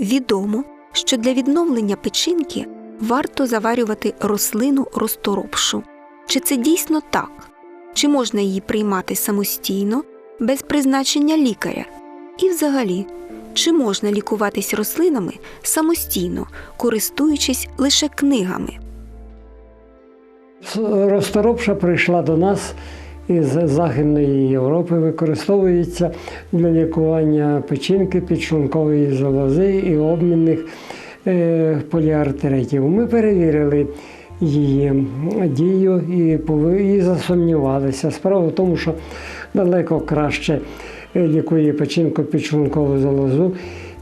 Відомо, що для відновлення печінки варто заварювати рослину розторопшу. Чи це дійсно так? Чи можна її приймати самостійно, без призначення лікаря? І взагалі, чи можна лікуватись рослинами самостійно, користуючись лише книгами? Розторопша прийшла до нас із Західної Європи, використовується для лікування печінки, підшлункової залози і обмінних е, поліартеритів. Ми перевірили її дію і, засумнівалися. Справа в тому, що далеко краще е, лікує печінку, підшлункову залозу,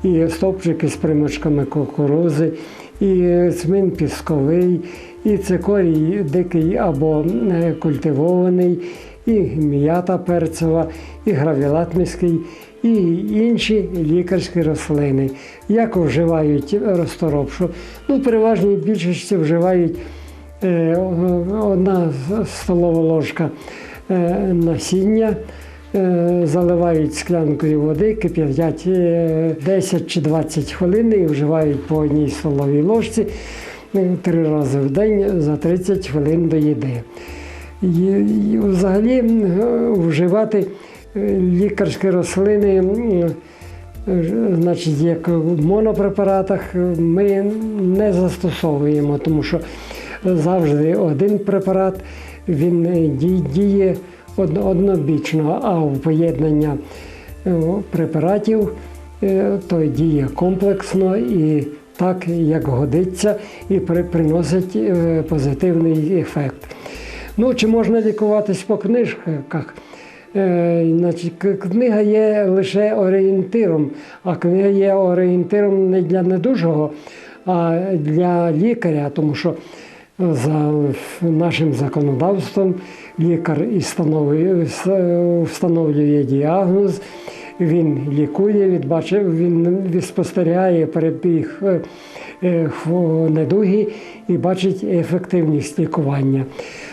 і стовпчики з примочками кукурузи, і цмин пісковий, і цикорій дикий або е, культивований, і м'ята перцева, і гравілат міський, і інші лікарські рослини. Як вживають розторопшу? Ну, переважній більшості вживають е, одна столова ложка е, насіння. Е, Заливають склянкою води, кип'ятять е, 10 чи 20 хвилин і вживають по одній столовій ложці три рази в день за 30 хвилин до їди. І, і взагалі вживати е, лікарські рослини, е, значить, як в монопрепаратах, е, ми не застосовуємо, тому що завжди один препарат він діє однобічно, а в поєднання препаратів то діє комплексно і так, як годиться, і приносить позитивний ефект. Ну, чи можна лікуватись по книжках? Е, значить, книга є лише орієнтиром, а книга є орієнтиром не для недужого, а для лікаря, тому що за нашим законодавством лікар встановлює діагноз, він лікує, відбачив, він спостерігає перебіг е, е, недуги і бачить ефективність лікування.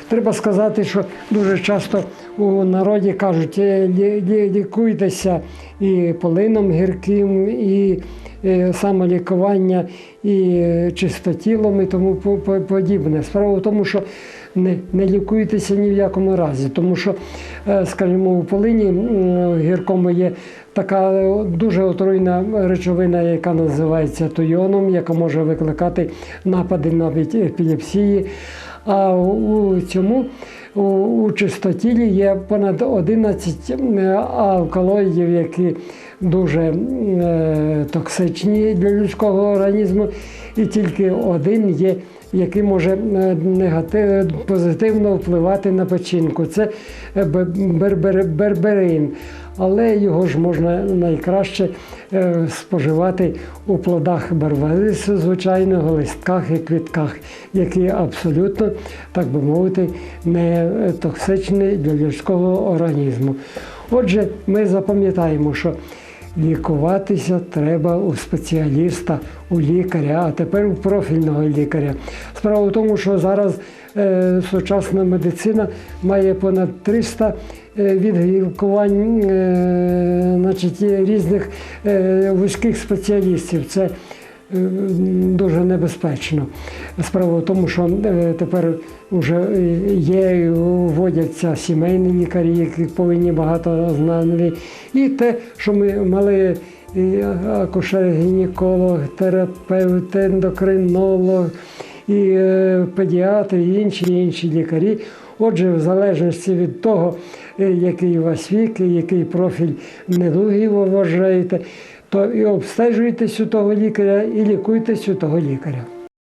Треба сказати, що дуже часто у народі кажуть, «Е, лі- лі- лікуйтеся і полином гірким, і е, самолікування, і е, чистотілом, і тому по- по- подібне. Справа в тому, що не, не лікуйтеся ні в якому разі, тому що, скажімо, у полині гіркому є така дуже отруйна речовина, яка називається тойоном, яка може викликати напади навіть епілепсії. А у цьому у, чистотілі є понад 11 алкалоїдів, які дуже е, токсичні для людського організму, і тільки один є, який може е, негатив, позитивно впливати на печінку. Це е, бербер, берберин. Але його ж можна найкраще е, споживати у плодах барбарису, звичайно, листках і квітках, які абсолютно, так би мовити, не токсичні для людського організму. Отже, ми запам'ятаємо, що лікуватися треба у спеціаліста, у лікаря, а тепер у профільного лікаря. Справа в тому, що зараз е, сучасна медицина має понад 300 е, відгілкувань е, значить, різних е, вузьких спеціалістів. Це дуже небезпечно. Справа в тому, що е, тепер вже є, вводяться сімейні лікарі, які повинні багато знати. І те, що ми мали і акушер-гінеколог, терапевт, ендокринолог, і е, педіатр, і інші, інші лікарі. Отже, в залежності від того, е, який у вас вік, який профіль недуги ви вважаєте, то і обстежуйтесь у того лікаря, і лікуйтесь у того лікаря.